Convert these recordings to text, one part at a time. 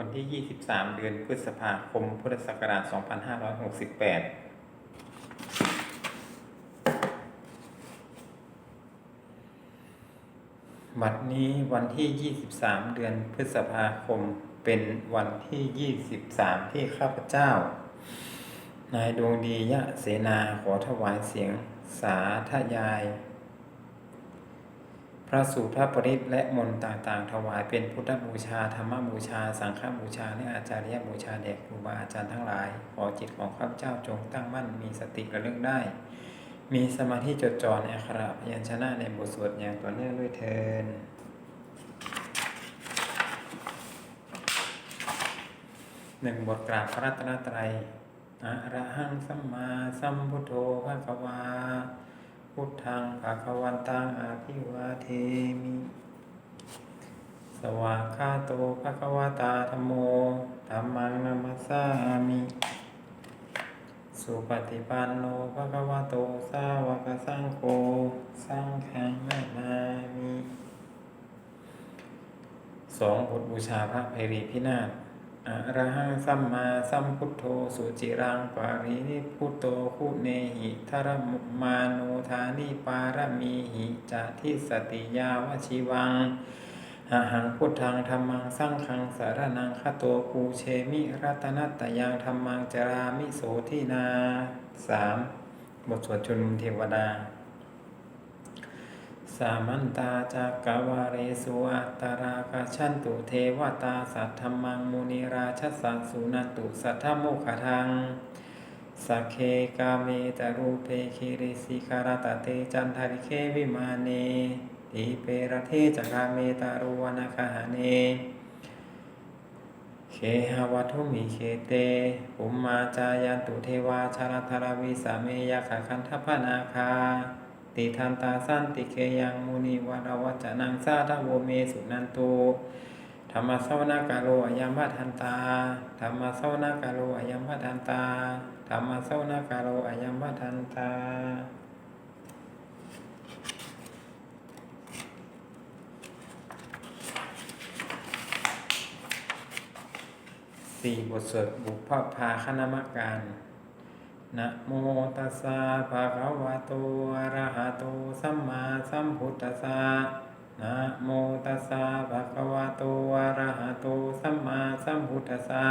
วันที่ 23 เดือนพฤษภาคม พุทธศักราช 2568 บัดนี้วันที่ 23 เดือนพฤษภาคม เป็นวันที่ 23 ที่ข้าพเจ้า นายดวงดียะเสนาขอถวายเสียงสาธยาย พระสูตรพระปริตและมนต์ต่างๆ ถวายเป็นพุทธบูชาธรรมบูชา สังฆบูชา และอาจารยบูชาแด่ครูบาอาจารย์ทั้งหลาย ขอจิตของข้าพเจ้าจงตั้งมั่นมีสติระลึกได้ มีสมาธิจดจ่อในอักขระพยัญชนะในบทสวดอย่างต่อเนื่องด้วยเทินหนึ่งบทกราบพระรัตนตรัยอะระหังสัมมาสัมพุทโธภะคะวา พุทธังภะคะวันตังอาภิวาเทมิ สวากขาโตภะคะวตาธโมธัมมังนัมัสสามิ สุปฏิปันโนภะคะวโตสาวกสังโฆสังฆังนามามิสองบทบูชาพระไพรีพินาศ อะระหังสัมมาสัมพุทโธสุจิรังปารินิพุโตคุเนหิทรมุมาโนธานิปารมีหิจะทิสติยาวชิวังอะหังพุทธังธรรมังสังฆังสารนังคโตปูเชมิรัตนัตยังธรรมังจรามิโสทินาสามบทสวดชนเทวดา สามันตาจักกวาเรสุอัตรากาชันตุเทวตาสัทธรรมังมุนิราชสัสสุนันตุสัทธโมขทังสัเคกาเมตรูเปคิริสิคารตเตจันทริเควิมาเนติเปรเทจกาเมตารุวนาคหาเนเคหาวัตุมิเคเตปุมมาจายันตุเทวาชาลธารวิสาเมยาขคันทพนาคา ติทันตาสั้นติเคยังมุนีวารวัจจนังสาทโวเมสุนันตุธรรมสวนากาโลอยัมพัทันตาธรรมสวนากาโลอยัมพัทันตาธรรมสวนากาโลอยัมพัทันตาสี่บทสวดบุพพาคณมการ นะโมตัสสะภะคะวะโตอะระหะโตสัมมาสัมพุทธัสสะนะโมตัสสะภะคะวะโตอะระหะโตสัมมาสัมพุทธัสสะ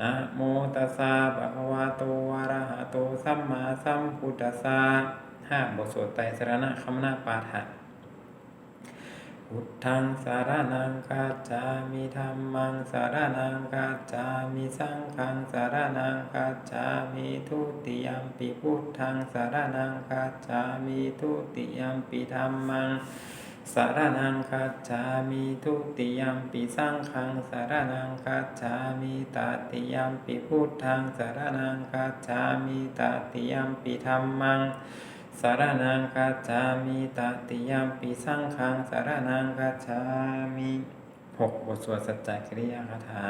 นะโมตัสสะภะคะวะโตอะระหะโตสัมมาสัมพุทธัสสะห้าบทสวดไตรสรณคำนาปาฐะ พุทธังสารนังกัจามิธรรมังสารนังกัจามิสังฆังสารนังกัจามิทุติยมปิพุทธังสารนังกัจามิทุติยมปิธรรมังสารนังกัจามิทุติยมปิสังฆังสารนังกัจามิตติยมปิพุทธังสารนังกัจจามิตติยมปิธรรมัง สารนังกัจจามิตติยมปิสังขังสารนังกัจจามิหกบทสวดสัจจกิริยาคาถา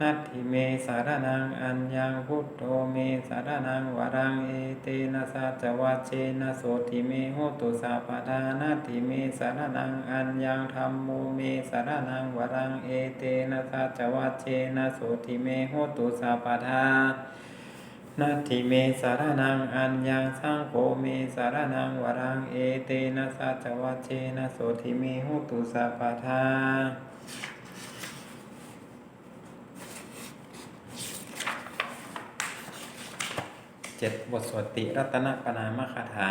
นัตถิเมสารนังอัญญังพุทโธเมสารนังวรังเอเตนะสัจวัเชนะโสติเมโหตุสาปทานัตถิเมสารนังอัญญังธรรมโมเมสารนังวรังเอเตนะสัจวัเชนะโสติเมโหตุสาปทา นาทิเมสารนังอัญญังสังโฆเมสารนังวรังเอเตนะสัจวัชเชนะโสทิเมหุตุสัพพทาเจ็ดบทสวดติรัตนปนามคาถา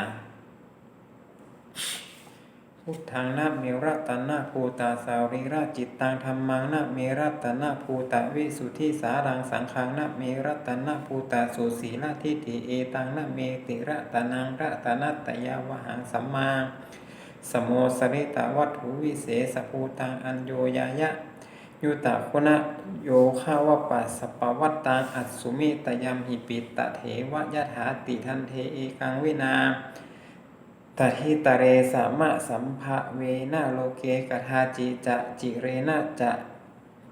พุทธังนาเมรัตนะภูตาสารีราจิตตังธรรมังนาเมรัตนะภูตะวิสุทธิสารังสังขังนาเมรัตนะภูตาสุสีลาทิฏฐิเอตังนาเมติรัตนังรัตนัตตยาวหังสัมมาสโมสริตวัตถุวิเศษภูตังอัญโยยายะยุตะคุณะโยคาวปัสสปวัตตังอัสสุมิตยามหิปิตะเถวยะถาติทันเทเอกังวินา ตทิตะเรสามะสัมภะเวนะโลเกกทาจิจะจิเรนะจะ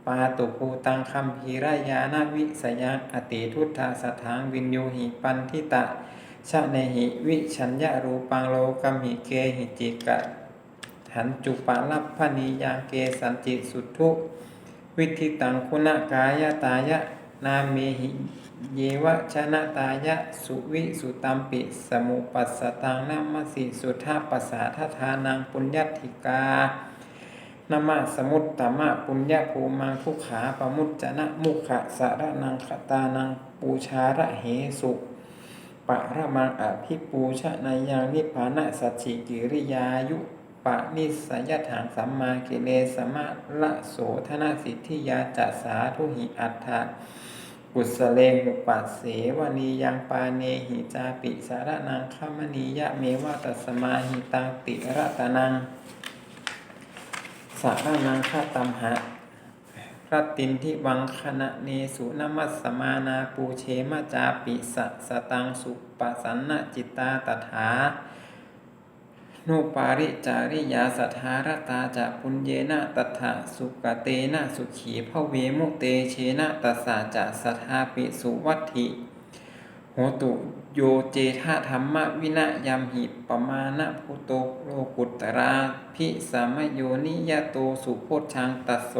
ปาตุภูตังคัมภีรายานาวิสยังอติทุตถาสถังวินโยหิปันทิตะชะเนหิวิชัญญารูปังโลกัมหิเกหิจิกะหันจุปาลัพพนิยาเกสันจิสุทุวิธิตังคุณกายตายะ นาเมหิเยวะชนะตายะสุวิสุตัมปิสมุปัสสตังนามสิสุทธาปัสสะทธานังปุญญติกานามาสมุตตมะปุญญภูมังทุขาปมุจจนะมุขะสารนังคตานังปูชาระเหสุปะระมังอภิปูชะนายังนิพพานะสัจฉิกิริยายุ ปะนิสยถังสัมมากิเลสมะละโสธนสิทธิยาจัสสาทุหิอัฏฐะกุสเลหุปัสเสวนียังปาเนหิจาปิสารนังขมณียะเมวะตัสมาหิตังติระตนังสารนังฆาตัมหะพระตินทิวังคณะเนสุนมัสสมานาปูเชมาจาปิสะสตังสุปสันนจิตตาตถา นุปาริจาริยาสัทธารตาจะปุญเยนะตถาสุกเตนะสุขีพระเวมุเตเชนะตัสสาจะสัทธาปิสุวัตถิโหตุโยเจธาธรรมวินะยามหิปมาณพุโตโลกุตราพิสามโยนิยโตสุโพชังตัสโส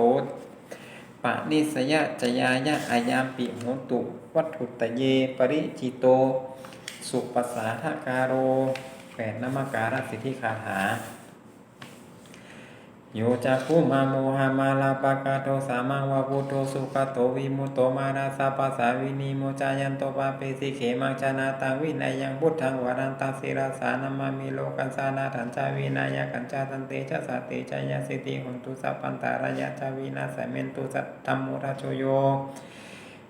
ปะนิสยะจยายะอายามปิโหตุ วัตถุตเยปริจิโต สุปสาทการโร แปดนมการสิทธิคาถาโยจักุมาโมหามาลาปากาโตสามังวาพุโตสุขโตวิมุตโตมาราสาปัสสาวินีโมจายันโตปาเปสิเขมังชนาตังวินัยยังพุทธังวรันตังศิราสานามามิโลกันสานาถันจาวินายกันจาตันเตชะสาเตชะยาสิติหุนตุสัพพันตารายะจาวินาสเมนตุสัตธรรมุราโชโย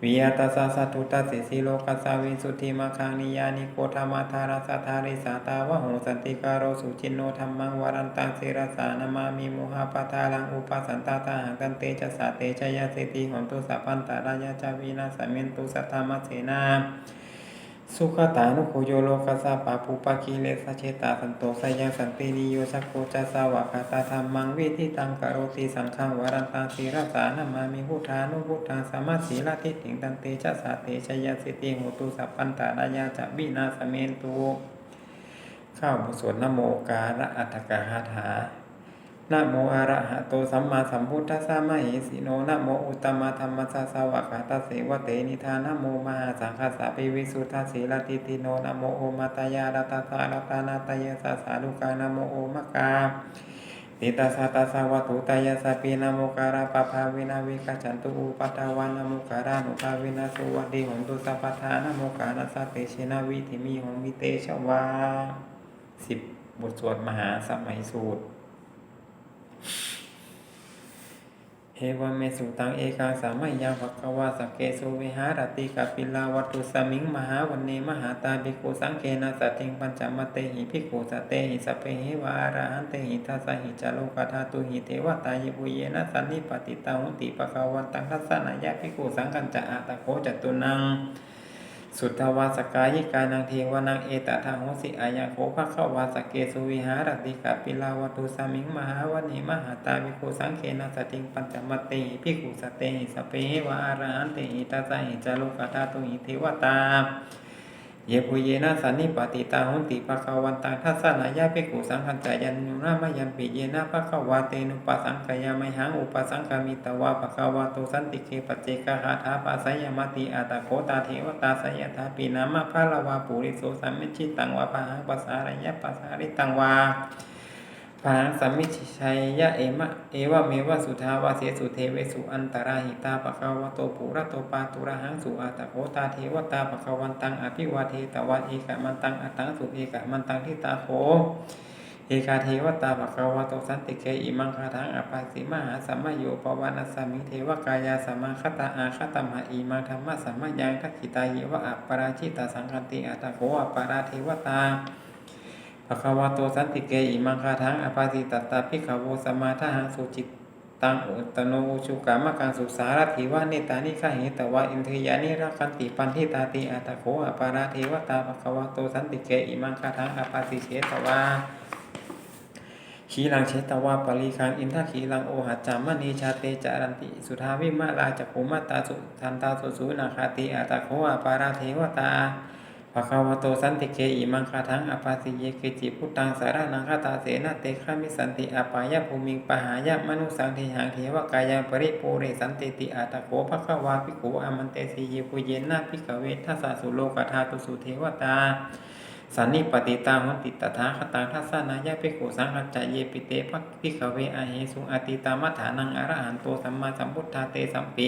วิยาตาสาสัตุตัสสิสิโลกัสสาวิสุทธิมาคังนิยานิโกธรรมธาราสธาริสาตาวะโหสันติการโรสุจินโนธรรมังวรันตังสิรสานามามิโมหะปะทาลังอุปสันตาตาหังกันเตจะสาเตชยาสิติหนตุสัพพันตารายาจาวีนาสเมนตุสัทธรรมเสนา สุขตานุโคโยโลกัสสะปะปุปะคีเลสะเชตาสันโตสยังสันตินิโยสักโคจัสสาวะคาตาธรรมังวิทิตังกโรติสังฆังวรันตังศิรสานามามิพุทธานุพุทธังสมมาสีลทิฏฐิงตันเตชะสาเตชยาสิติโหตุสัพพันตารายาจะวินาสเมนตุข้าวบุสวดนโมการะอัตถกหาถา นะโมอะระหะโตสัมมาสัมพุทธัสสะมะเหสีโนนะโมอุตตมะธรรมสสสวะคาตเสวะเตนิทานะโมมหาสังฆสะปิวิสุทธาสีลติติโนนะโมโอมาตายารัตตารัตานาตายสัสสาลุกานะโมโอมะกาติตาสาตาสาวัตุตายาสปินามุการาปภาวินาวิกาจันตุอุปัตวานามุการานุภาวินาสุวัติหนตุสัพพทานามุการาสเตชินาวิธิมีหงมิเตชวาสิบบทสวดมหาสมัยสูตร เอวเมสุตังเอกังสามัยยังภควาสเกสุวิหารติกัปิลาวัตุสมิงมหาวันเนมหาตาภิกขุสังเกนะสัติงปัญจมเตหิภิกขุสเตหิสเพหิวาอาหันเตหิทัสหิจโลกธาตุหิเทวตายบุเยนะสันนิปติตาหุติปะคะวันตังทัสสนายะภิกขุสังกัญจะอาตะโคจตุนัง สุทธวาสกายิกานังเทวานังเอตตะหังสิอายาโคภะคะวาสเกสุวิหารติกาปิลาวัตุสามิงมหาวันิมหาตาวิโคสังเคนะสติงปัญจมเตหิภิกขุสเตหิสเปหิวะอารันเตหิตาสหิจาโลกธาตุหิเทวตา เยปุเยนะสันนิปติตาหุนติภะคาวันตังทัสสนายะภิกุสังฆัจจายันยุนามายัมปิเยนะภะคาวาเตนุปัสสังกายามัยหังอุปสังกามิตวาภะคาวาโตสันติเคปเจกหาถาปัสสยมติอาตะโคตาเทวตาสยธาปีนามะภะละวาปุริโสสัมมิชิตังวาปะหังปัสสารยะปัสสาริตังวา ปาสัมมิชชัยยะเอมะเอวะเมวะสุทาวาเสสุเทเวสุอันตราหิตาปะคะวะโตปุระโตปาตุระหังสุอาตะโคตาเทวตาปะคะวันตังอภิวาเทตวะเอกะมันตังอัตังสุเอกะมันตังทิตาโคเอกาเทวตาปะคะวะโตสันติเกอิมังคาทังอปัสสิมหาสัมมาโยปวานัสมิเทวกายาสัมมาคตาอาคตมหาอิมังธรรมะสัมมายังทักขิตาเยวะอัปปราชิตาสังคติอัตะโคอัปปาราเทวตา ภควาโตสันติเกอิมังคาทังอภาสิตตาภิกขโวสมาทหังสุจิตตังอุตโนชุกามกังสุสารถิวาเนตานิฆาเหตวะอินทยานิรักขันติปันทิตาติอัตโขอปาราเทวตาภควาโตสันติเกอิมังคาทังอภาสิเชตวาขีลังเชตวาปริคังอินทขีลังโอหัจจามณีชาเตจารันติ สุทาวิมาลาจักุมาตาสุทันตาสุสุนาคาติอัตโขอปาราเทวตา ภะคะวะโตสันติเกอิมังคาทังอปาสิเยเกจิพุทธังสารานังคาตาเสนะเตฆามิสันติอปายะภูมิงปะหายะมนุสังเทหังเทวกายังปริปูเรสันติติอาตโกภะคะวาภิกขุอมันเตสีเยปุเยนะภิกขเวทัสสะสุโลกธาตุสุเทวตาสันนิปติตาหุติตถาคตังทัสสนายะภิกขุสังฆัจเยปิเตภภิกขเวอาเหสุอติตามัฏฐานังอรหันโตสัมมาสัมพุทธาเตสัมปิ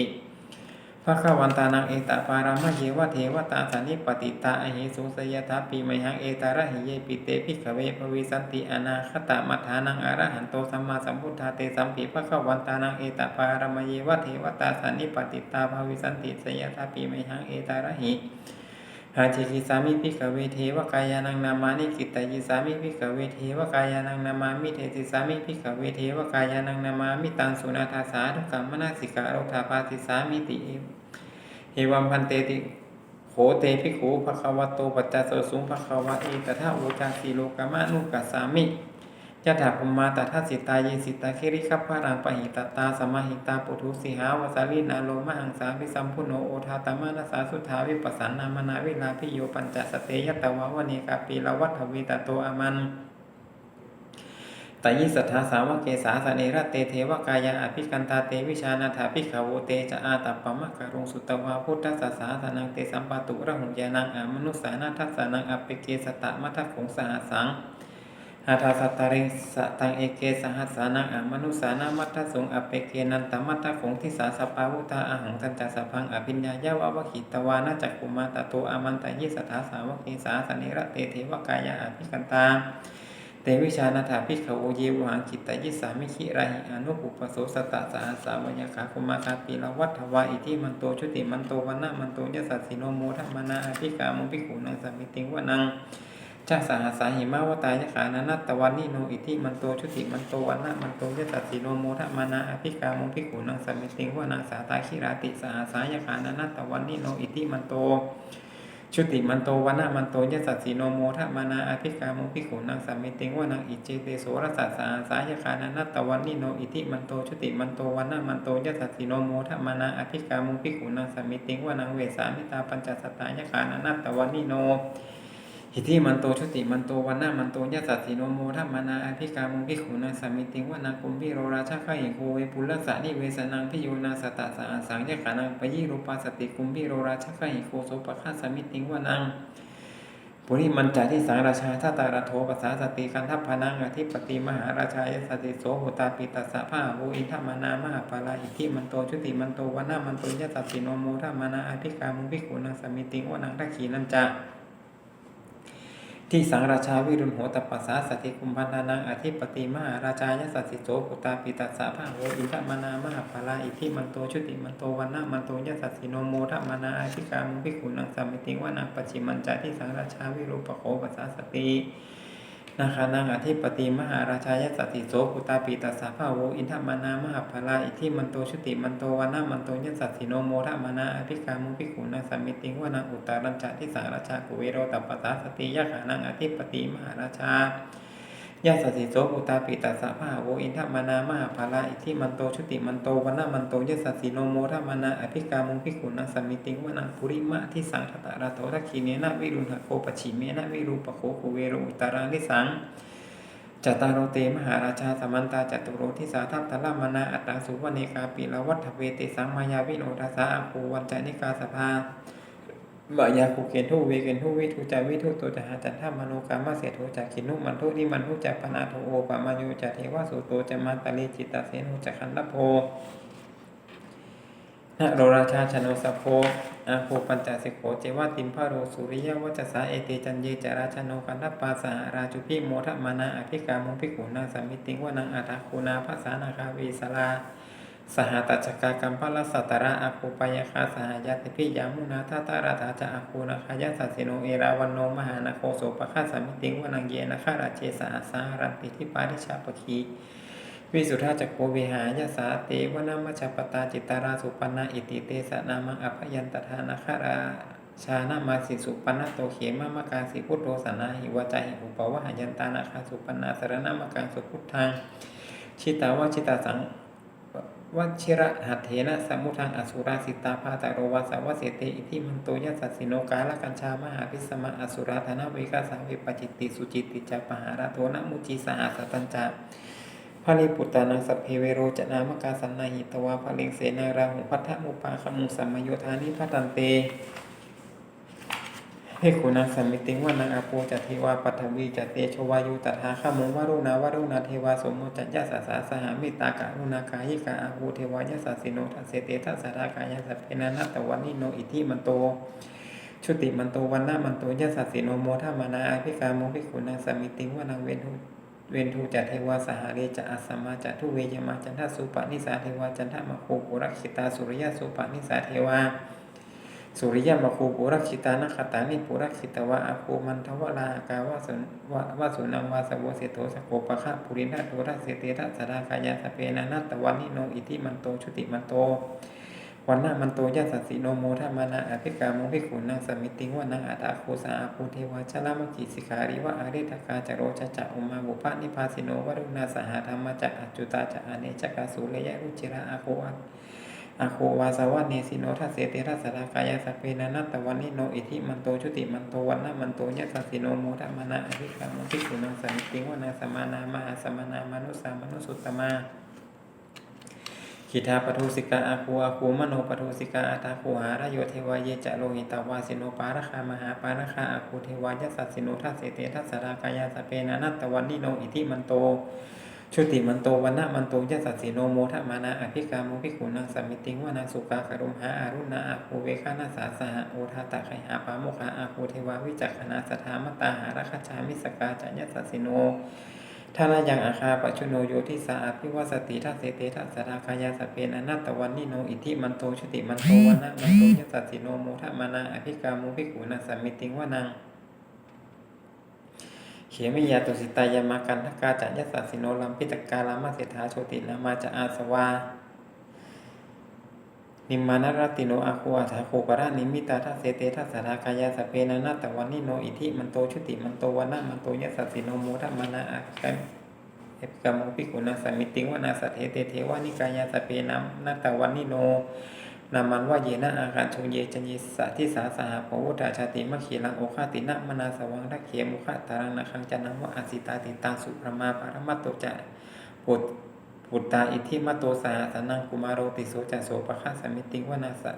พระขวันตานังเอตปารามะเยวะเทวตาสันนิปติตาอหิสุสยทาปีมหังเอตาระหิเยปิเตภิกขเวภวิสันติอนาคตามัฏฐานังอรหันโตสัมมาสัมพุทธาเตสัมปิภะขวันตานังเอตปารามะเยวะเทวตาสันนิปติตาภวิสันติสยทาปีมหังเอตาระหิ หาจิกิสามิพิกเวเทวกายานังนามานิกิตายิสามิพิกเวเทวกายานังนามามิเทติสามิพิกเวเทวกายานังนามามิตังสุนาทาสาทุกขมนาสิกาโรธาปาติสามิติเอวัมพันเตติโขเตภิกขุภควโตปัจจโสสุงภควะเอตถาโอจาสีโลกามะนุกัสสามิ ยะถาภุมมาตถาสิตาเยสิตาคิริคัพพารังปะหิตตาสมหิตาปุถุสิหาวสาลีนาโลมหังสาวิสัมพุโนโอทาตมานาสาสุทธาวิปัสสนามนาวิลาพิโยปัญจสเตยตวะวะเนกาปีลวัฏวีตโตอามันตยิสัทธาสาวกเกสาสเนระเตเทวกายาอภิกันตาเตวิชานาถาภิกขาวเตจะอาตัปปมะกะรุงสุตวาพุทธสสาสนังเตสัมปตุระหุญานังอามนุสานาทัสสนังอเปเกสตะมัทธคงสหสัง หาทาสัตตาริสตังเอเกสหัสสานังอมนุสานามัตถสงอเปเกนันตมัตถคงทิสาสปาวุตาอาหังสัจจสพังอภิญญายาววขิตวานาจักกุมาตโตอามันตยิสถาสาวกเกสาสนิระเตเทวกายาอภิกันตาเตวิชานาถาภิขโวเยวหังกิตตยิสามิขิราหิอนุปุปโสสตะสาสาวยคาคุมาคาปีละวัฏวาอิทิมันโตชุติมันโตวันนะมันโตยสัสสิโนโมทัมนาอภิกามุภิขุนังสมิติงวนัง ชาสหัสสาหิมาวตายขานานัตตวันนิโนอิทิมันโตชุติมันโตวันนะมันโตยสัสสิโนโมทะมานาอภิกามุภิขุนังสมิติงวานังสาตาคิราติสหัสสายขานานัตตวันนิโนอิทิมันโตชุติมันโตวันนะมันโตยสัสสิโนโมทะมานาอภิกามุภิขุนังสมิติงวานังอิเจเตโสรสัสสาสายขานานัตตวันนิโนอิทิมันโตชุติมันโตวันนะมันโตยสัสสิโนโมทะมานาอภิกามุภิขุนังสมิติงวานังเวสามิตาปัญจสตายขานานัตตวันนิโน หิทิมันโตชุติมันโตวันนามันโตยะสัสสิโนโมทัมมานาอภิกามุภิขุนังสมิติงวานาคุมพิโรราชาข้าหิโคเวปุลสะนิเวสนังพิโยนาสตะสะอาสังยะขานังปยิรูปาสติคุมพิโรราชาข้าหิโคโสปะฆาสมิติงวานังปุริมันจาที่สังราชาทัตตาราโทปัสสาสติกันทัพพนังอธิปติมหาราชายสติโสโหตาปิตัสสะพาโวอินทมานามหาปาลาอิทิมันโตชุติมันโตวันนามันโตยะสัสสิโนโมทัมมานาอภิกามุภิขุนังสมิติงวานังทักขีนันจะ ที่สังราชาวิรุณโหตปัสสาสติคุมพันธานังอธิปติมาราชายสัสสิโสปุตตาปิตัสสะภาโวอินทมานามหาภาลาอิทิมันโตชุติมันโตวันนามันโตยสัสสิโนโมทมานาอธิกามุภิขุนังสัมมิติวานาปัจิมันจาที่สังราชาวิรูปโขปัสสาสติ นาคานังอธิปติมหาราชายสติโสกุตาปีตัสสะภาโวอินทมานามหาภาลาอิทิมันโตชุติมันโตวานามันโตยสัตสิโนโมทมานาอภิกามุภิขุนังสัมมิติวานังอุตตรัญจาที่สาราชากุเวโรตัปปัสสาสติยะขานังอธิปติมหาราชา ยาสสิโสปุตาปิตัสสะพะโวอินทมานามหาภาลาอิทิมันโตชุติมันโตวันนามันโตยสัสสิโนโมทมานาอภิกามุงภิกขุนังสมมิติงวนังปุริมะที่สังคตะระโตทักขีเนนะวิรุณหโคปชิเมนะวิรูปโคโคเวโรอุตารังนิสังจตารโรเตมหาราชาสมันตาจตุโรทิสาทัพทละมนาอัตตังสุวเนกาปิละวัฏเวติสังมายาวิโนทัสสะอภูวันจนิกาสภา บายาคุเกนทุเวเกนทุวิทุจาวิทุโตจะหาจันทามโนกามาเสถุจากขินุมันทุนิมันทุจากปนาโทโอปะมาโยจะเทวสุโตจะมาตาลีจิตตาเสนุจักขันตโพนะโรราชาชนสโพอาโคปัญจสิโขเจวาติมพาโรสุริยวัจสาเอเตจันเยจาราชโนกันทัปปาสหราจุพิโมทมานาอภิกามุภิกขุนาสามิติงวนังอัตถคูนาภาษานาคาวีสลา สหตัจกากรรมพละสัตระอาคูปยคาสหายาติพิยามุนาทัตราธาจะอาคูนาคายาสัสิโนเอราวันโนมหานาโคโสปะฆาสามิติงวานังเยนะฆาราเจสาสารันติทิปาริชาปคีวิสุทธาจักโกวิหายาสาเตวนามัชปตาจิตตาราสุปันนาอิติเตสนามังอภยันตทานาคาราชานามาสิสุปันนโตเขมามกาสิพุทโธสนาหิวจาหิอุปวะหยันตานาคาสุปันนาสรณามกังสุพุทธังชิตาวะชิตาสัง วัชิระหัตเถนะสมุทังอสุราสิตาภาตโรวาสาวเสเตอิทิมันโตยัสสสิโนกาลกัญชามหาพิสมะอสุราธนาวิกาสาวิปจิตติสุจิตติจปหาราโทนะมุจีสหัสตัญจาพระลิปุตตานังสัพเพเวโรจนามกาสันนาหิตวาภลิงเสนาราหุพัทธมุปาคมุสัมมโยธานิพัตันเต เพกุนังสัมมิติวานังอาโปจัตเทวาปัทวีจัตเตโชวายุตถาขามงวารุณาวารุณาเทวาสมโมจัญญาสาสาสหามิตากะรุณากายิกาอาภูเทวายาสาสิโนทัสเสเตทัสสารากายาสัพเพนานัตตวันนิโนอิทิมันโตชุติมันโตวันนามันโตยาสัสสิโนโมทามานาอาภิกาโมภิกขุนังสัมมิติวานังเวนทุเวนทูจัตเทวาสหาเรจะอัสมมาจัตทุเวยมาจันทสุปนิสาเทวาจันทมะโคปุรักขิตาสุริยสุปนิสาเทวา สุริยมคูปุรักขิตานัคตานิปุรักขิตวะอาภูมันทวรากาวาสุนวะวสุนังวาสวเสโตสโกปะคะปุรินาโทระเสเตระสดากายาสเปนานัตตวันนิโนอิทิมันโตชุติมันโตวันนามันโตยะสัสสิโนโมทามานาอภิกาโมภิกขุนังสมิติงวานังอัตาโคสาอาภูเทวาชลามกิสิขาริวะอาเรตกาจโรจจะอุมาบุพานิพาสิโนวรุณาสหธรรมจะอัจจุตาจะอเนจกาสุเลยะรุจิระอาโคอั อาโควาสวะเนสิโนทัสเสติรัสสรากายาสพเพนานัตตวันนิโนอิทิมันโตชุติมันโตวันนามันโตยัสสสิโนโมทะมนาอภิกรรมภิกขุนังสัมติงวนาสมานามาสมนามนุสามนุสุตตมาขีทาปทุสิกาอาคูอาคูมโนปทุสิกาอาตาคูหารโยเทวายเยจะโลหิตาวาสิโนปาราคามหาปาราคาอาคูเทวายัสสิโนทัสเสติทัสสรากายาสพเพนานัตตวันนิโนอิทิมันโต ชุติมันโตวันนะมันโตยัสสสีโนโมทะมานาอภิกาโมภิขุนังสัมมิติงวานาสุกาคารุมหาอารุณาอาภูเวคานาสาสหะโอทาตะไคหาปาโมคาอาภูเทวาวิจักขณาสถามตาหาราคชามิสกาจัญยัสสสีโนทารายังอาคาปชุโนโยทิสาอภิวสติทัสเสเตทัสสราคายาสเปนอนัตตวันนิโนอิทิมันโตชุติมันโตวันนะมันโตยัสสสีโนโมทะมานาอภิกาโมภิขุนังสัมมิติงวานัง เขมิยาตุสิตายามากันทกาจะยัสสะสิโนลัมพิตกาลามาเสถาโชตินามาจะอาสวา นิมานรติโนอาคูอาถาโคปรานิมิตาทัเสเตทัสารากายาสเปนานาตวันนิโนอิทิมันโตชุติมันโตวันนะมันโตยัสสะสิโนโมทะมานาอาคัมเอปกามงปิกุณาสมิติวนาสัทเทเตเทวานิกายาสเปนามนาตวันนิโน นามันว่าเยนะอาการชงเยจันยิสะทิสาสหปวุตาชาติมะขีลังโอคาตินะมนาสวังรักเขมุขะตารังนาคังจันนังวะอาสิตาติตังสุประมาปารมัตโตจะปุตปุตตาอิทิมัตโตสาสนังกุมารโรติโสจะโสปะคะสมิติงวนาสะ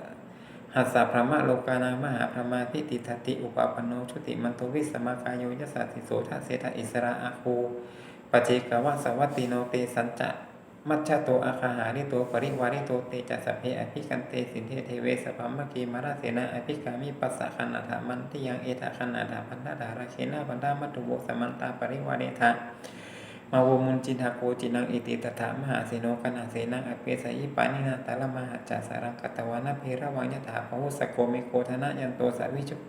หัสสะพระมะโลกานามหาพระมาทิติทัตติอุปาปนโนชุติมันโตวิสมากายโยยสสติโสทะเสทะอิสระอาคูปเจกวะสวัตติโนเตสัญจะ มัชฌะโตอาคาหาริโตปริวาริโตเตจัสสพเพอภิกันเตสินเทเทเวสพัมมะกีมาราเสนาอภิกามิปัสสะขณาถามันทิยังเอทะขณาถาพันธาดาราเคนาพันธามัตุโบสมันตาปริวาเรทะมาวมุนจินทาโกจินังอิติตถามหาเสโนกนาเสนังอเปสยิปานินาตาลมหัจจสารังกตวานาเพระวังยถาภวุสโกเมโกธนะยันโตสาวิชโก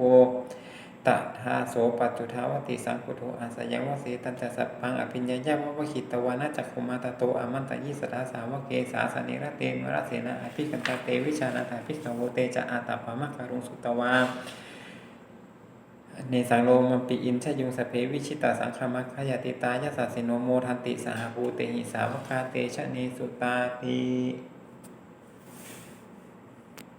ตถาโสปัจจุทาวติสังคุโทอาสยวสีตันจะสัพพังอภิญญายาววขิตวานาจักขุมาตโตอามันตยิสดาสาวเกสาสนิระเตมระเสนาอภิกันตาเตวิชานาถาภิกขโวเตจะอาตาปามะการุงสุตวาเนสังโลมปิอินชยุงสเพวิชิตาสังคมัคขยติตายาสสสิโนโมทันติสหภูเตหิสาวกาเตชะเนสุตาติ